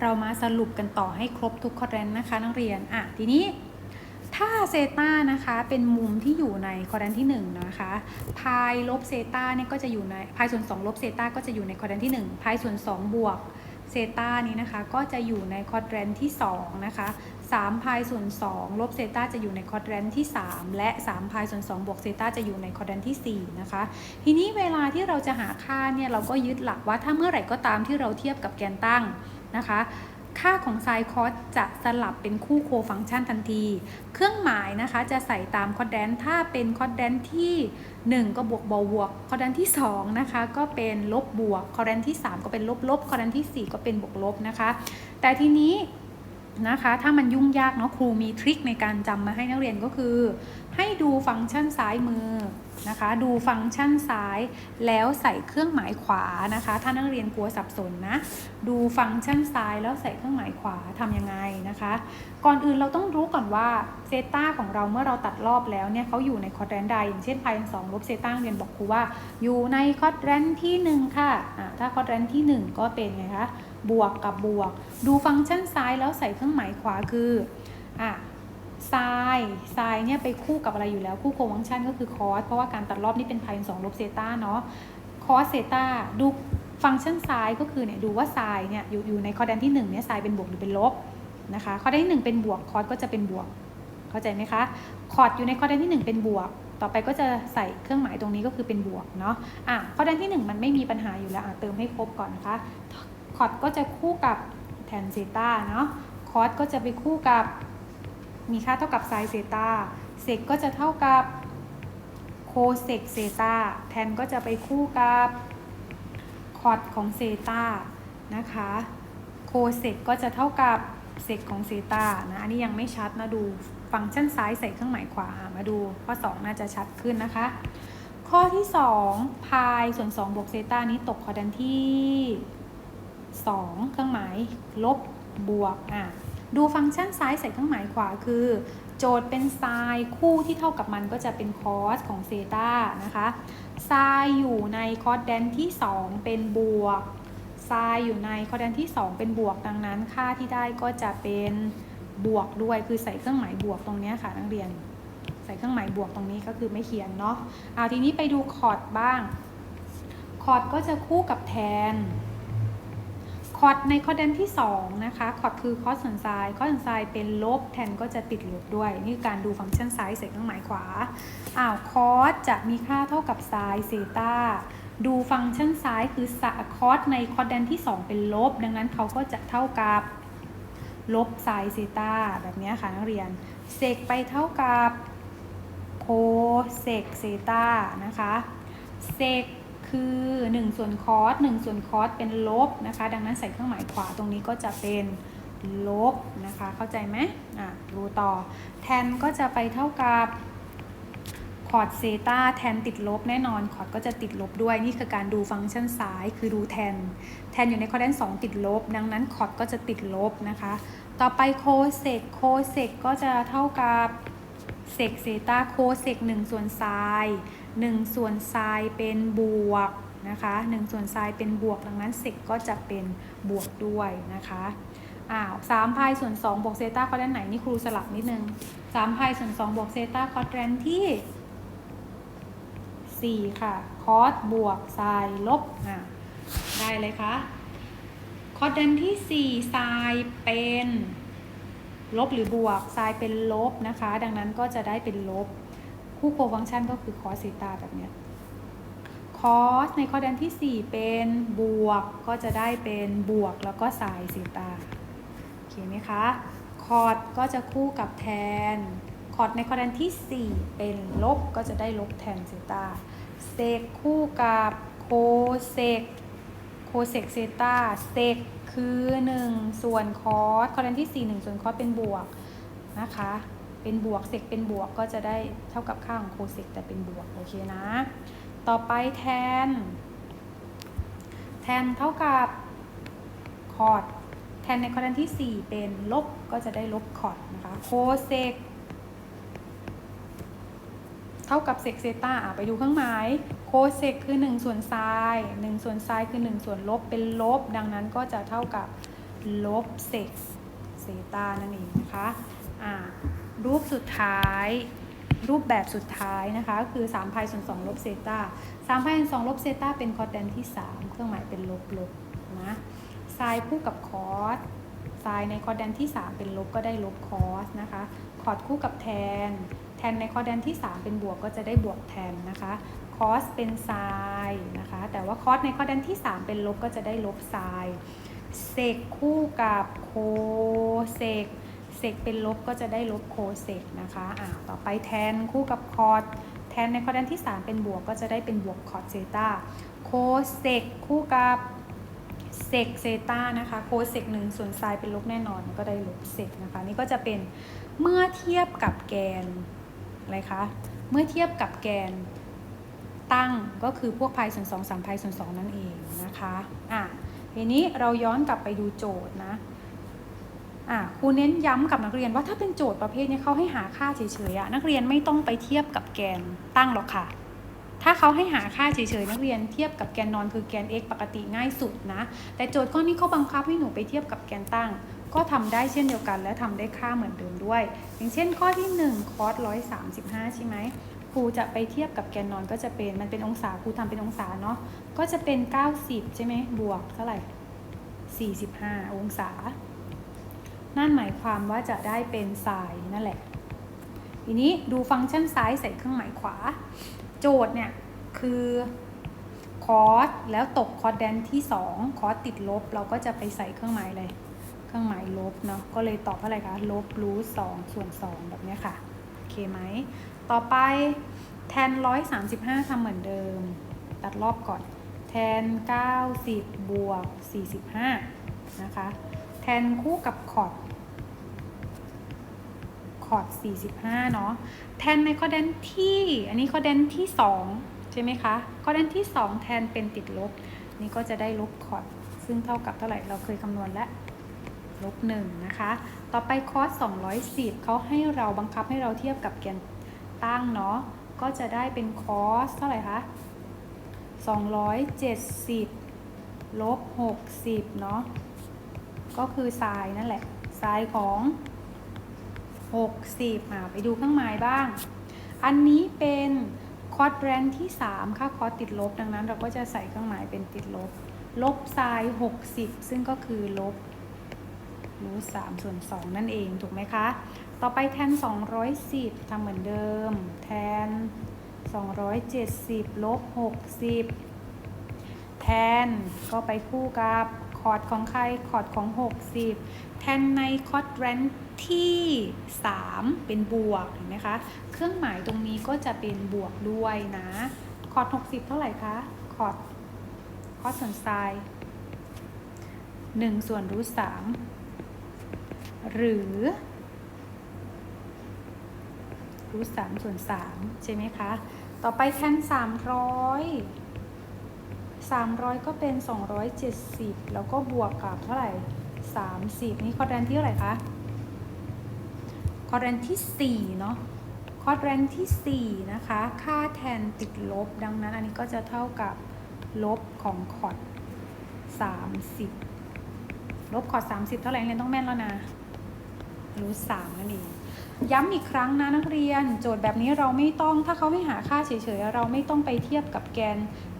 เรามาสรุปกันต่อให้ครบทุกคอร์เรนนะคะ นักเรียนอะทีนี้ถ้าเซตานะคะเป็นมุมที่อยู่ในคอร์เรนที่1นะคะพายลบเซตาเนี่ยก็จะอยู่ในพายส่วน2ลบเซตาก็จะอยู่ในคอร์เรนที่1พายส่วน2บวกเซตานี้นะคะก็จะอยู่ในคอร์เรนที่2นะคะ 3พายส่วน2ลบเซต้าจะอยู่ในคอร์เรนที่ 3 และ3พายส่วน2บวกเซต้าจะอยู่ในคอร์เรนที่4นะคะ ทีนี้เวลาที่เราจะหาค่าเนี่ยเราก็ยึดหลักว่าถ้าเมื่อไหร่ก็ตามที่เราเทียบกับแกนตั้งนะคะ ค่าของไซน์คอสจะสลับเป็นคู่โคฟังก์ชันทันที เครื่องหมายนะคะจะใส่ตามคอร์แดนถ้าเป็นคอร์แดนที่ 1 ก็บวกบวกบวกคอร์แดนที่2นะคะก็เป็นลบบวกคอร์แดนที่ 3 ก็เป็นลบลบคอร์แดนที่ 4 ก็เป็นบวกลบนะคะ แต่ทีนี้ นะคะ ถ้ามันยุ่งยากเนาะครูมีทริคในการจำมาให้นักเรียนก็คือ ให้ดูฟังก์ชันซ้ายมือนะคะ ดูฟังก์ชันซ้ายแล้วใส่เครื่องหมายขวานะคะ ถ้านักเรียนกลัวสับสนนะ ดูฟังก์ชันซ้ายแล้วใส่เครื่องหมายขวาทำยังไงนะคะ ก่อนอื่นเราต้องรู้ก่อนว่าเซต้าของเราเมื่อเราตัดรอบแล้วเนี่ยเขาอยู่ในคอร์ดแรนใดอย่างเช่นพายสองลบเซต้าเรียนบอกครูว่า อยู่ในคอร์ดแรนที่ 1 ค่ะะถ้าคอร์ดแรนที่ 1 ก็เป็นไงคะ บวกกับบวก ดูฟังก์ชันซ้ายแล้วใส่เครื่องหมายขวาคืออะไซน์ไซน์เนี่ยไปคู่กับอะไรอยู่แล้ว คู่โคฟังก์ชันก็คือคอสเพราะว่าการตัดรอบนี่เป็นพายสองลบเซตาเนาะคอสเซตาดูฟังก์ชันซ้ายก็คือเนี่ยดูว่าไซน์เนี่ยอยู่อยู่ในคอดแรนที่1เนี่ยไซน์เป็นบวกหรือเป็นลบนะคะคอดแรนที่ 1 เป็นบวกคอสก็จะเป็นบวก เข้าใจไหมคะคอร์ดอยู่ในคอดแรนที่ 1 เป็นบวก ต่อไปก็จะใส่เครื่องหมายตรงนี้ก็คือเป็นบวกเนาะอะคอดแรนที่ 1 มันไม่มีปัญหาอยู่แล้วอะเติมให้ครบก่อนนะคะ อร์ดก็จะคู่กับแทนเซตาเนาะคอสก็จะไปคู่กับมีค่าเท่ากับไซเซตาเซกก็จะเท่ากับโคเซกเซตาแทนก็จะไปคู่กับคอร์ดของเซตานะคะโคเซกก็จะเท่ากับเซกของเซตานะอันนี้ยังไม่ชัดนะดูฟังก์ชันซ้ายใส่เครื่องหมายขวามาดูข้อ 2 น่าจะชัดขึ้นนะคะ ข้อที่ 2 พายส่วน2บวกเซตานี้ตกคอร์ดันที่ 2 เครื่องหมายลบบวกอะดูฟังก์ชันซ้ายใส่เครื่องหมายขวาคือ โจทย์เป็นไซน์คู่ที่เท่ากับมันก็จะเป็นคอสของเซตานะคะไซน์อยู่ในคอร์ดแดนที่ 2 เป็นบวกไซน์อยู่ในคอร์ดแดนที่ 2 เป็นบวกดังนั้น ค่าที่ได้ก็จะเป็นบวกด้วยคือใส่เครื่องหมายบวกตรงนี้ค่ะนักเรียน ใส่เครื่องหมายบวกตรงนี้ก็คือไม่เขียนเนาะเอาทีนี้ไปดูคอร์ดบ้าง คอร์ดก็จะคู่กับแทน คอร์ดในคอร์ดแดนที่ 2 นะคะ คอร์ดคือคอสส่วนไซน์คอสส่วนไซน์เป็นลบแทนก็จะติดลบด้วย นี่การดูฟังก์ชันซ้ายใส่เครื่องหมายขวา อ้าวคอสจะมีค่าเท่ากับไซน์เซตาดูฟังก์ชันซ้ายคือคอสในคอร์ดแดนที่ 2 เป็นลบ ดังนั้นเขาก็จะเท่ากับลบไซน์เซตาแบบนี้ค่ะนักเรียนเซกไปเท่ากับโคเซกเซตานะคะเซก คือ 1 ส่วนคอส1ส่วนคอสเป็นลบนะคะ ดังนั้นใส่เครื่องหมายขวาตรงนี้ก็จะเป็นลบนะคะ เข้าใจไหมอะดูต่อ แทนก็จะไปเท่ากับคอร์ดเซตาแทนติดลบแน่นอนคอร์ดก็จะติดลบด้วยนี่คือการดูฟังก์ชันซ้ายคือดูแทน แทนอยู่ในคอร์ดแดน2ติดลบ ดังนั้นคอร์ดก็จะติดลบนะคะ ต่อไปโคเซกโคเซกก็จะเท่ากับ เซกเซตาโคเซก1ส่วนไซน์1ส่วนไซน์เป็นบวกนะคะ1ส่วนไซน์เป็นบวก ดังนั้นเซกก็จะเป็นบวกด้วยนะคะอ้าวสามพายส่วน2บวกเซตาคอร์ดแดนไหนนี่ครูสลับนิดนึงสามพายส่วน2บวกเซตาคอร์ดแดนที่ 4 ค่ะ คอสบวกไซน์ลบอะได้เลยคะคอร์ดแดนที่4ไซน์เป็น ลบหรือบวกไซน์เป็นลบนะคะ ดังนั้นก็จะได้เป็นลบ คู่โคฟังชันก็คือคอสเซตาแบบนี้คอสในคอดแดนที่ 4 เป็นบวกก็จะได้เป็นบวกแล้วก็ไซน์เซตาโอเคไหมคะคอร์ดก็จะคู่กับแทนคอร์ดในคอดแดนที่ 4 เป็นลบก็จะได้ลบแทนเซตาเซกคู่กับโคเซก โคเซกเซตาเซกคือ 1 ส่วนคอสคอร์ดแดนที่ 4 1 ส่วนคอสเป็นบวกนะคะ เป็นบวกเซกเป็นบวกก็จะได้เท่ากับค่าของโคเซกแต่เป็นบวก โอเคนะ ต่อไปแทน แทนเท่ากับคอร์ดแทนในคอร์ดแดนที่ 4 เป็นลบก็จะได้ลบคอร์ดนะคะโคเซก เท่ากับเซกเซต้าไปดูเครื่องหมายโคเซกคือ1ส่วนไซน์1ส่วนไซน์คือ 1 ส่วนลบเป็นลบ ดังนั้นก็จะเท่ากับลบเซกเซต้านั่นเองนะคะอ่ารูปสุดท้ายรูปแบบสุดท้ายนะคะก็คือ3พายส่วน2ลบเซต้า3พายส่วน2ลบเซต้าเป็นคอร์ดแดนที่ 3 เครื่องหมายเป็นลบลบนะไซน์คู่กับคอสไซน์ในคอร์ดแดนที่ 3 เป็นลบก็ได้ลบคอสนะคะคอร์ดคู่กับแทน แทนในคอร์ดแดนที่ 3 เป็นบวกก็จะได้บวกแทนนะคะคอสเป็นไซน์นะคะแต่ว่าคอสในคอร์ดแดนที่ 3 เป็นลบก็จะได้ลบไซน์เซกคู่กับโคเซกเซกเป็นลบก็จะได้ลบโคเซกนะคะอ่าต่อไปแทนคู่กับคอร์ดแทนในคอร์ดแดนที่ 3 เป็นบวกก็จะได้เป็นบวกคอร์ดเซตาโคเซกคู่กับเซกเซตานะคะโคเซกหนึ่งส่วนไซน์เป็นลบแน่นอนก็ได้ลบเซกนะคะนี่ก็จะเป็นเมื่อเทียบกับแกน อะไรคะ เมื่อเทียบกับแกนตั้งก็คือพวกพายส่วน2 3พายส่วน2นั่นเองนะคะอะทีนี้เราย้อนกลับไปดูโจทย์นะอะครูเน้นย้ำกับนักเรียนว่าถ้าเป็นโจทย์ประเภทนี้เขาให้หาค่าเฉยๆอะนักเรียนไม่ต้องไปเทียบกับแกนตั้งหรอกค่ะ ถ้าเขาให้หาค่าเฉยๆนักเรียนเทียบกับแกนนอนคือแกน x ปกติง่ายสุดนะ แต่โจทย์ข้อนี้เขาบังคับให้หนูไปเทียบกับแกนตั้ง ก็ทำได้เช่นเดียวกัน และทำได้ค่าเหมือนเดิมด้วย อย่างเช่นข้อที่ 1 คอร์ส135 ใช่ไหมครูจะไปเทียบกับแกนนอนก็จะเป็นมันเป็นองศาครูทำเป็นองศาเนาะก็จะเป็น 90 ใช่ไหมบวกเท่าไหร่ 45 องศา นั่นหมายความว่าจะได้เป็นไซน์นั่นแหละ ทีนี้ดูฟังก์ชันซ้ายใส่เครื่องหมายขวา โจทย์เนี่ยคือคอร์สแล้วตกคอร์ดแดนที่ 2 คอร์สติดลบ เราก็จะไปใส่เครื่องหมายอะไร เครื่องหมายลบเนาะ ก็เลยตอบเท่าไหร่คะ ลบรูทสองส่วน2แบบนี้ค่ะ โอเคไหม ต่อไปแทน135ทำเหมือนเดิม ตัดรอบก่อน แทน90บบวก45นะคะ แทนคู่กับคอร์ดคอร์ด45 เนาะ แทนในข้อแดนที่ อันนี้ข้อแดนที่ 2 ใช่ไหมคะ ข้อแดนที่ 2 แทนเป็นติดลบ นี่ก็จะได้ลบคอร์ด ซึ่งเท่ากับเท่าไหร่ เราเคยคำนวณแล้ว ลบ1นะคะ ต่อไปคอส210เขาให้เราบังคับให้เราเทียบกับแกนตั้งเนาะ ก็จะได้เป็นคอสเท่าไหร่คะ 270 ลบ 60 เนาะ ก็คือไซน์นั่นแหละไซน์ของ 60อ่าไปดูเครื่องหมายบ้าง อันนี้เป็นคอร์ดแรนที่ 3 ค่าคอร์ดติดลบ ดังนั้นเราก็จะใส่เครื่องหมายเป็นติดลบ ลบไซน์60 ซึ่งก็คือลบ รูท3ส่วน2นั่นเองถูกไหมคะ ต่อไปแทน 210 ทำเหมือนเดิม แทน 270 ลบ 60 แทนก็ไปคู่กับคอร์ดของใครคอร์ดของ 60 แทนในคอร์ดแรนที่ 3 เป็นบวกเห็นไหมคะ เครื่องหมายตรงนี้ก็จะเป็นบวกด้วยนะ คอร์ด 60 เท่าไหร่คะ คอร์ดคอร์ดส่วนไซน์1ส่วนรูท3 หรือรูท3ส่วน3ใช่ไหมคะ ต่อไปแทน300 300ก็เป็น270แล้วก็บวกกับเท่าไหร่30นี่คอร์แรนที่เท่าไหร่คะคอร์แรนที่4เนาะคอร์แรนที่4นะคะ ค่าแทนติดลบ ดังนั้นอันนี้ก็จะเท่ากับลบของคอร์ด30ลบคอร์ด30เท่าไหร่เรียนต้องแม่นแล้วนะ รูท3นั่นเองย้ำอีกครั้งนะนักเรียน โจทย์แบบนี้เราไม่ต้องถ้าเขาให้หาค่าเฉยๆ เราไม่ต้องไปเทียบกับแกน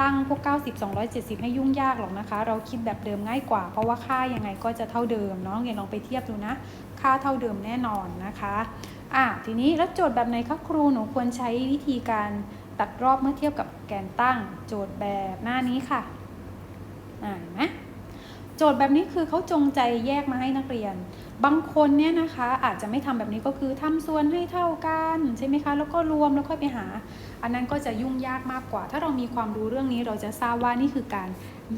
ตั้งพวก 90 270 ให้ยุ่งยากหรอกนะคะ เราคิดแบบเดิมง่ายกว่า เพราะว่าค่ายังไงก็จะเท่าเดิมเนาะเรียนลองไปเทียบดูนะ ค่าเท่าเดิมแน่นอนนะคะอะทีนี้แล้วโจทย์แบบไหนคะครูหนูควรใช้วิธีการตัดรอบเมื่อเทียบกับแกนตั้ง โจทย์แบบหน้านี้ค่ะอ่านไหมโจทย์แบบนี้คือเขาจงใจแยกมาให้นักเรียน บางคนเนี่ยนะคะอาจจะไม่ทำแบบนี้ก็คือทำส่วนให้เท่ากันใช่ไหมคะ แล้วก็รวมแล้วค่อยไปหา อันนั้นก็จะยุ่งยากมากกว่า ถ้าเรามีความรู้เรื่องนี้เราจะทราบว่านี่คือการ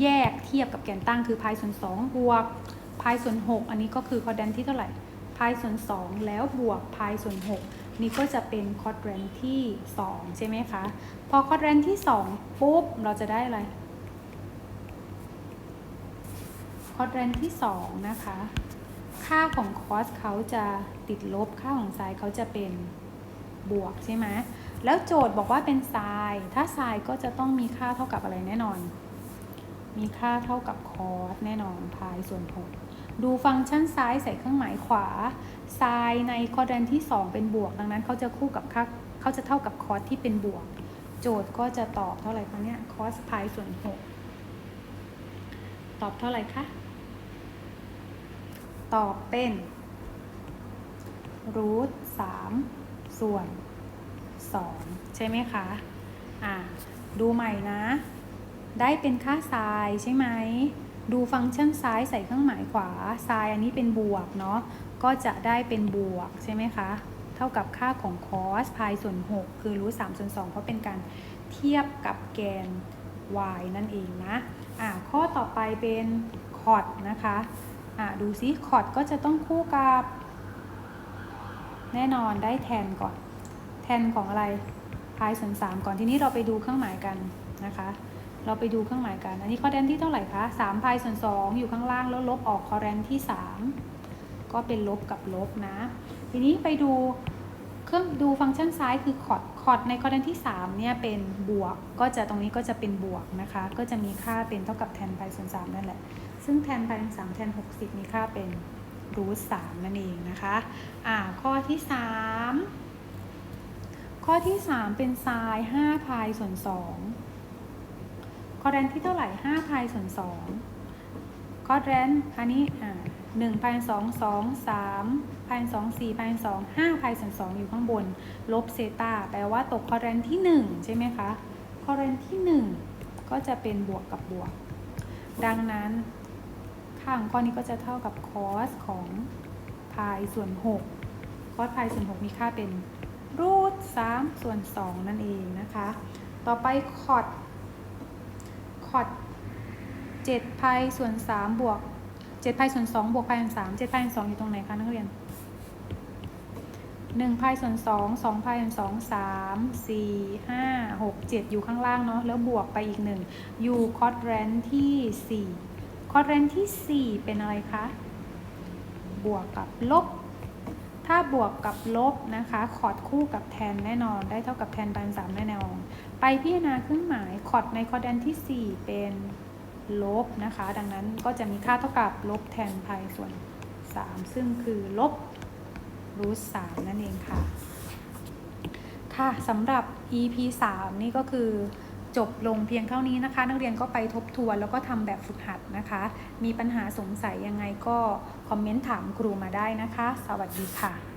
แยกเทียบกับแกนตั้งคือพายส่วน2บวกพายส่วน 6 อันนี้ก็คือคอร์ดแดนที่เท่าไหร่พายส่วน 2 แล้วบวกพายส่วน 6 นี่ก็จะเป็นคอร์ดแรนที่ 2 ใช่ไหมคะ พอคอร์ดแรนที่ 2 ปุ๊บ เราจะได้อะไรคอร์ดแรนที่ 2 นะคะ ค่าของคอสเขาจะติดลบ ค่าของไซน์เขาจะเป็นบวกใช่ไหมแล้วโจทย์บอกว่าเป็นไซน์ถ้าไซน์ก็จะต้องมีค่าเท่ากับอะไรแน่นอน มีค่าเท่ากับคอสแน่นอนพายส่วน6ดูฟังก์ชันซ้ายใส่เครื่องหมายขวา sin ในคอร์ดแดนที่ 2 เป็นบวก ดังนั้นเขาจะคู่กับค่าเขาจะเท่ากับคอสที่เป็นบวก โจทย์ก็จะตอบเท่าไหร่คะเนี่ย cos พายส่วน 6 ตอบเท่าไหร่คะ ตอบเป็นรูทสามส่วนสองใช่ไหมคะ อ่า ดูใหม่นะ ได้เป็นค่าไซน์ใช่ไหม ดูฟังก์ชันซ้ายใส่เครื่องหมายขวาไซน์อันนี้เป็นบวกเนาะ ก็จะได้เป็นบวกใช่ไหมคะ เท่ากับค่าของ cos พายส่วน 6 คือรูท3ส่วน2เพราะเป็นการเทียบกับแกน y นั่นเองนะ อ่า ข้อต่อไปเป็น cot นะคะ อะดูซิคอดก็จะต้องคู่กับ แน่นอนได้แทนก่อน แทนของอะไรพายส่วนสามก่อนทีนี้เราไปดูเครื่องหมายกันนะคะ เราไปดูเครื่องหมายกัน อันนี้คอแดนที่เท่าไหร่คะสามพายส่วนสองอยู่ข้างล่างแล้วลบออกคอแดนที่สามก็เป็นลบกับลบนะ ทีนี้ไปดู รื่องดูฟังก์ชันซ้ายคือคอร์ดคอร์ดในคอแดที่3เนี่ยเป็นบวก ก็จะตรงนี้ก็จะเป็นบวกนะคะ ก็จะมีค่าเป็นเท่ากับแทนพายส่วน3นั่นแหละ ซึ่งแทนพายส่วน3แทน 60 มีค่าเป็นรูท3นั่นเองนะคะอ่าข้อที่ 3 ข้อที่ 3 เป็นไซน์5พายส่วน2คอแดที่เท่าไหร่5พายส่วน2คอแดอันนี้อ่า 1พาย2 2 3พาย2 4พาย2 5พายส่วน2อยู่ข้างบน ลบเซตาแปลว่าตกคอแดนที่ 1 ใช่ไหมคะ คอแดนที่ 1 ก็จะเป็นบวกกับบวก ดังนั้นค่าของข้อนี้ก็จะเท่ากับคอสของพายส่วน 6 คอสพายส่วน 6 มีค่าเป็นรูท3ส่วน 2 นั่นเองนะคะ ต่อไปคอดคอด7พายส่วน 3 บวก 7พายส่วน2บวกพายส่วน3 7พายส่วน2อยู่ตรงไหนคะนักเรียน1พายส่วน2 2พายส่วน2 3 4 5 6 7 อยู่ข้างล่างเนาะแล้วบวกไปอีก 1 อยู่คอร์ดแรนที่ 4 คอร์ดแรนที่ 4 เป็นอะไรคะ บวกกับลบ ถ้าบวกกับลบนะคะคอร์ดคู่กับแทนแน่นอน ได้เท่ากับแทนบานสามแน่นอน ไปพิจารณาเครื่องหมายคอร์ดในคอร์ดแดนที่ 4 เป็น ลบนะคะ ดังนั้นก็จะมีค่าเท่ากับลบแทนพายส่วน 3 ซึ่งคือลบรูท3นั่นเองค่ะ ค่ะสำหรับ EP 3 นี่ก็คือจบลงเพียงเท่านี้นะคะ นักเรียนก็ไปทบทวนแล้วก็ทำแบบฝึกหัดนะคะ มีปัญหาสงสัยยังไงก็คอมเมนต์ถามครูมาได้นะคะ สวัสดีค่ะ